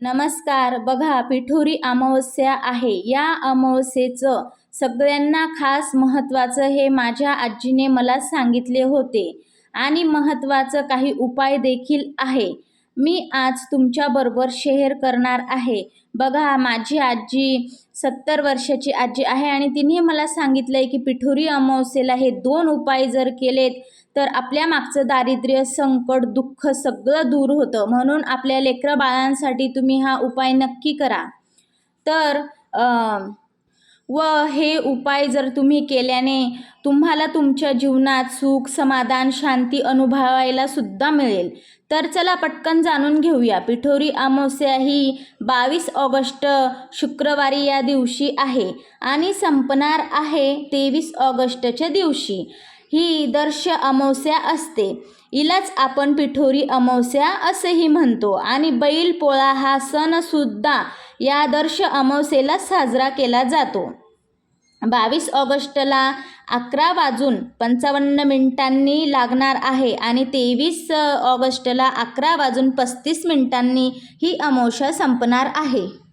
नमस्कार. बघा पिठोरी अमावस्या आहे. या अमावस्येचं सगळ्यांना खास महत्त्वाचं हे माझ्या आजीने मला सांगितले होते आणि महत्त्वाचं काही उपाय देखील आहे. मी आज तुमच्याबरोबर शेअर करणार आहे. बघा माझी आजी सत्तर वर्षाची आजी आहे आणि तिने मला सांगितलं आहे की पिठोरी अमावस्येला हे दोन उपाय जर केलेत तर आपल्या मागचं दारिद्र्य संकट दुःख सगळं दूर होतं. म्हणून आपल्या लेकरं बाळांसाठी तुम्ही हा उपाय नक्की करा. तर व हे उपाय जर तुम्ही केल्याने तुम्हाला तुमच्या जीवनात सुख समाधान शांती अनुभवायला सुद्धा मिळेल. तर चला पटकन जाणून घेऊया. पिठोरी अमावस्या ही बावीस ऑगस्ट शुक्रवारी या दिवशी आहे आणि संपणार आहे तेवीस ऑगस्टच्या दिवशी. ही दर्श अमावस्या असते. हिलाच आपण पिठोरी अमावस्या असेही म्हणतो. आणि बैल पोळा हा सणसुद्धा या दर्श अमावस्येला साजरा केला जातो. बावीस ऑगस्टला अकरा वाजून पंचावन्न मिनिटांनी लागणार आहे आणि तेवीस ऑगस्टला अकरा वाजून पस्तीस मिनिटांनी ही अमावस्या संपणार आहे.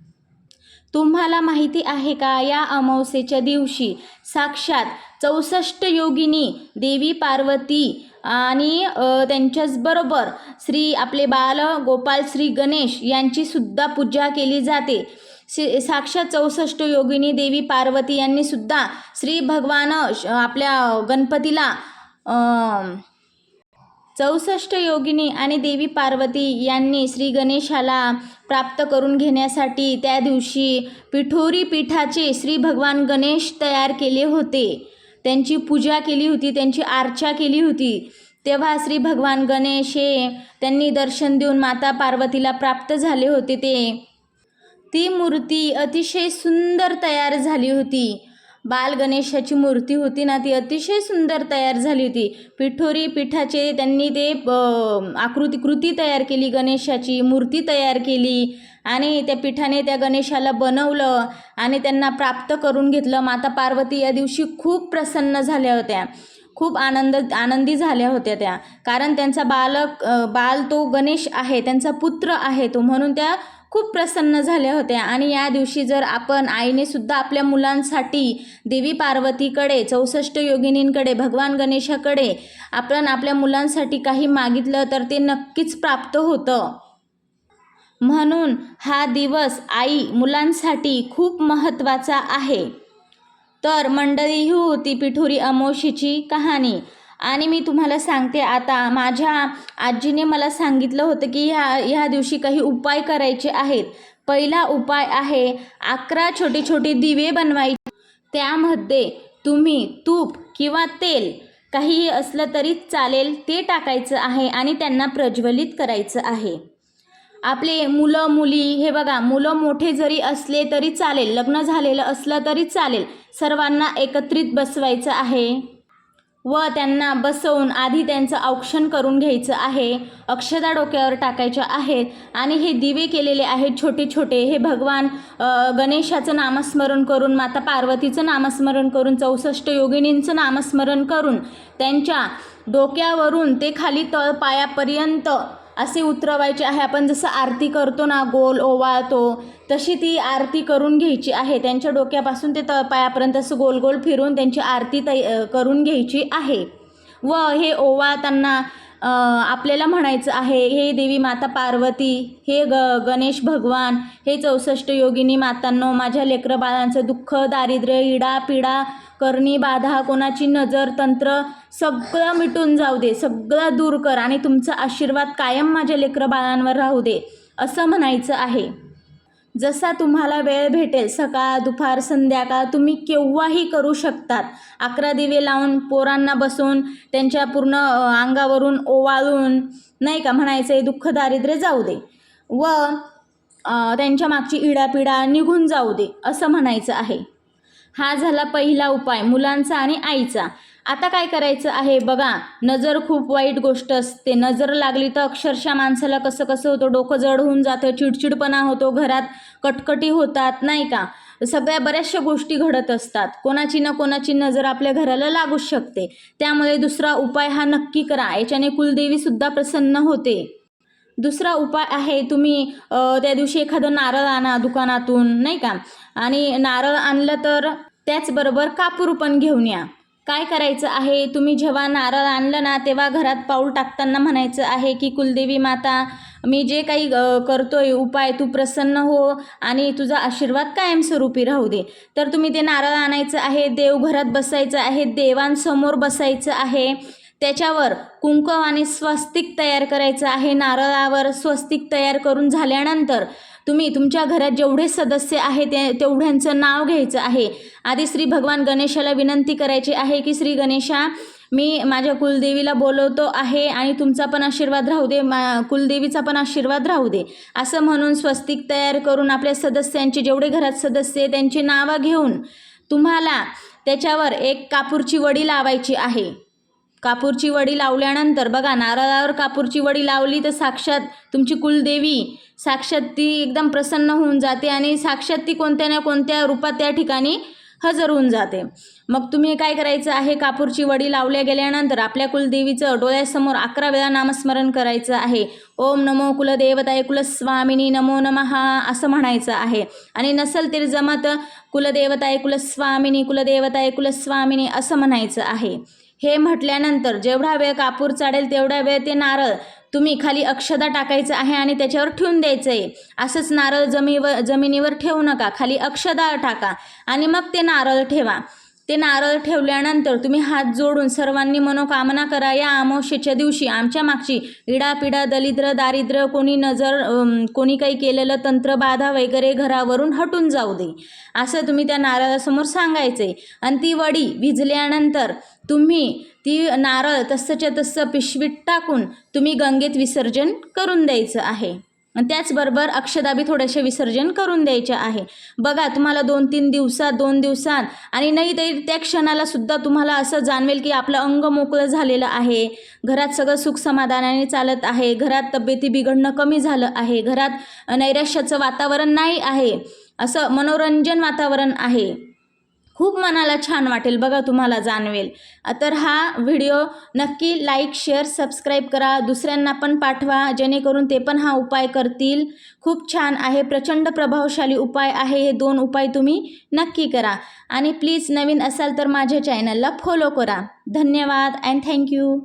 तुम्हाला माहिती आहे का? या अमावस्येच्या दिवशी साक्षात चौसष्ट योगिनी देवी पार्वती आणि त्यांच्याचबरोबर श्री आपले बाल गोपाल श्री गणेश यांची सुद्धा पूजा केली जाते. श्री साक्षात चौसष्ट योगिनी देवी पार्वती यांनी सुद्धा श्री भगवान आपल्या गणपतीला चौसष्ट योगिनी आणि देवी पार्वती यांनी श्री गणेशाला प्राप्त करून घेण्यासाठी त्या दिवशी पिठोरी पीठाचे श्री भगवान गणेश तयार केले होते. त्यांची पूजा केली होती त्यांची आर्चा केली होती. तेव्हा श्री भगवान गणेश हे त्यांनी दर्शन देऊन माता पार्वतीला प्राप्त झाले होते. ते ती मूर्ती अतिशय सुंदर तयार झाली होती. बाल गणेशाची मूर्ती होती ना ती अतिशय सुंदर तयार झाली होती. पिठोरी पिठाचे त्यांनी ते आकृती कृती तयार केली गणेशाची मूर्ती तयार केली आणि त्या पिठाने त्या गणेशाला बनवलं आणि त्यांना प्राप्त करून घेतलं. माता पार्वती या दिवशी खूप प्रसन्न झाल्या होत्या. खूप आनंद आनंदी झाल्या होत्या त्या. कारण त्यांचा बालक बाल तो गणेश आहे त्यांचा पुत्र आहे तो. म्हणून त्या खूप प्रसन्न झाल्या होत्या. आणि या दिवशी जर आपण आईने सुद्धा आपल्या मुलांसाठी देवी पार्वतीकडे चौसष्ट योगिनींकडे भगवान गणेशाकडे आपण आपल्या मुलांसाठी काही मागितलं तर ते नक्कीच प्राप्त होतं. म्हणून हा दिवस आई मुलांसाठी खूप महत्त्वाचा आहे. तर मंडळी ही होती पिठोरी अमोशीची कहाणी. आणि मी तुम्हाला सांगते आता माझ्या आजीने मला सांगितलं होतं की ह्या ह्या दिवशी काही उपाय करायचे आहेत. पहिला उपाय आहे अकरा छोटे छोटे दिवे बनवायचे. त्यामध्ये तुम्ही तूप किंवा तेल काहीही असलं तरी चालेल ते टाकायचं आहे आणि त्यांना प्रज्वलित करायचं आहे. आपले मुलं मुली हे बघा मुलं मोठे जरी असले तरी चालेल लग्न झालेलं असलं तरी चालेल. सर्वांना एकत्रित बसवायचं आहे. व त्यांना बसवून आधी त्यांचं औक्षण करून घ्यायचं आहे अक्षदा डोक्यावर टाकायच्या आहेत आणि हे दिवे केलेले आहेत छोटे छोटे हे भगवान गणेशाचं नामस्मरण करून माता पार्वतीचं नामस्मरण करून चौसष्ट योगिनींचं नामस्मरण करून त्यांच्या डोक्यावरून ते खाली तळ पायापर्यंत असे उतरवायचे आहे. आपण जसं आरती करतो ना गोल ओवाळतो तशी ती आरती करून घ्यायची आहे. त्यांच्या डोक्यापासून ते तळपायापर्यंत असं गोल गोल फिरून त्यांची आरती तै करून घ्यायची आहे. व हे ओवा त्यांना आपल्याला म्हणायचं आहे हे देवी माता पार्वती हे ग गणेश भगवान हे चौसष्ट योगिनी मातांनो माझ्या लेकरं बाळांचं दुःख दारिद्र्य इडा पिडा करणी बाधा कोणाची नजर तंत्र सगळं मिटून जाऊ दे सगळं दूर कर आणि तुमचा आशीर्वाद कायम माझ्या लेकरं बाळांवर राहू दे असं म्हणायचं आहे. जसा तुम्हाला वेळ भेटेल सकाळ दुपार संध्याकाळ तुम्ही केव्हाही करू शकतात. अकरा दिवे लावून पोरांना बसून त्यांच्या पूर्ण अंगावरून ओवाळून नाही का म्हणायचं आहे दुःख दारिद्र्य जाऊ दे. व त्यांच्या मागची इडापिडा निघून जाऊ दे असं म्हणायचं आहे. हा झाला पहिला उपाय मुलांचा आणि आईचा. आता काय करायचं आहे? बघा नजर खूप वाईट गोष्ट असते. नजर लागली तर अक्षरशः माणसाला कसं कसं होतं? डोकं जड होऊन जातं चिडचिडपणा होतो घरात कटकटी होतात नाही का? सगळ्या बऱ्याचशा गोष्टी घडत असतात. कोणाची ना कोणाची नजर आपल्या घराला लागूच शकते. त्यामुळे दुसरा उपाय हा नक्की करा. याच्याने कुलदेवीसुद्धा प्रसन्न होते. दुसरा उपाय आहे तुम्ही त्या दिवशी एखादं नारळ आणा दुकानातून नाही का? आणि नारळ आणलं तर त्याचबरोबर कापूर पण घेऊन या. काय करायचं आहे? तुम्ही जेव्हा नारळ आणलं ना तेव्हा घरात पाऊल टाकताना म्हणायचं आहे की कुलदेवी माता मी जे काही करतो करतोय उपाय तू प्रसन्न हो आणि तुझा आशीर्वाद कायमस्वरूपी राहू दे. तर तुम्ही ते नारळ आणायचं आहे देवघरात बसायचं आहे देवांसमोर बसायचं आहे. त्याच्यावर कुंकव आणि स्वस्तिक तयार करायचं आहे. नारळावर स्वस्तिक तयार करून झाल्यानंतर तुम्ही तुमच्या घरात जेवढे सदस्य आहे ते तेवढ्यांचं नाव घ्यायचं आहे. आधी श्री भगवान गणेशाला विनंती करायची आहे की श्री गणेशा मी माझ्या कुलदेवीला बोलवतो आहे आणि तुमचा पण आशीर्वाद राहू दे मा कुलदेवीचा पण आशीर्वाद राहू दे. असं म्हणून स्वस्तिक तयार करून आपल्या सदस्यांची जेवढे घरात सदस्य आहे त्यांची नावं घेऊन तुम्हाला त्याच्यावर एक कापूरची वडी लावायची आहे. कापूरची वडी लावल्यानंतर बघा नारळावर कापूरची वडी लावली तर साक्षात तुमची कुलदेवी साक्षात ती एकदम प्रसन्न होऊन जाते आणि साक्षात ती कोणत्या ना कोणत्या रूपात त्या ठिकाणी हजर होऊन जाते. मग तुम्ही काय करायचं आहे? कापूरची वडी लावल्या गेल्यानंतर आपल्या कुलदेवीचं डोळ्यासमोर अकरा वेळा नामस्मरण करायचं आहे. ओम नमो कुलदेवताय कुलस्वामिनी नमो नमः असं म्हणायचं आहे. आणि नसल तरी जमत कुलदेवताय कुलस्वामिनी कुलदेवताय कुलस्वामिनी असं म्हणायचं आहे. हे म्हटल्यानंतर जेवढा वेळ कापूर चाडेल तेवढा वेळ ते नारळ तुम्ही खाली अक्षदा टाकायचं आहे आणि त्याच्यावर ठेवून द्यायचं आहे असंच नारळ जमीवर जमिनीवर ठेवू नका खाली अक्षदा टाका आणि मग ते नारळ ठेवा. ते नारळ ठेवल्यानंतर तुम्ही हात जोडून सर्वांनी मनोकामना करा. या अमावस्येच्या दिवशी आमच्या मागची इडापिडा दलिद्र दारिद्र्य कोणी नजर कोणी काही केलेलं तंत्र बाधा वगैरे घरावरून हटून जाऊ दे. असं तुम्ही त्या नारळासमोर सांगायचं. आहे आणि ती वडी विजल्यानंतर तुम्ही ती नारळ तसंच्या तसं पिशवीत टाकून तुम्ही गंगेत विसर्जन करून द्यायचं आहे. त्याचबरोबर अक्षदाबी थोडेसे विसर्जन करून द्यायचे आहे. बघा तुम्हाला दोन तीन दिवसात दोन दिवसात आणि नाही तरी त्या क्षणाला सुद्धा तुम्हाला असं जाणवेल की आपलं अंग मोकळं झालेलं आहे. घरात सगळं सुख समाधानाने चालत आहे. घरात तब्येती बिघडणं कमी झालं आहे. घरात नैराश्याचं वातावरण नाही आहे. असं मनोरंजन वातावरण आहे. खूप मनाला छान वाटेल बघा तुम्हाला जाणवेल. तर हा व्हिडिओ नक्की लाईक शेअर सबस्क्राईब करा. दुसऱ्यांना पण पाठवा जेणेकरून ते पण हा उपाय करतील. खूप छान आहे प्रचंड प्रभावशाली उपाय आहे हे दोन उपाय तुम्ही नक्की करा. आणि प्लीज नवीन असाल तर माझ्या चॅनलला फॉलो करा. धन्यवाद अँड थँक्यू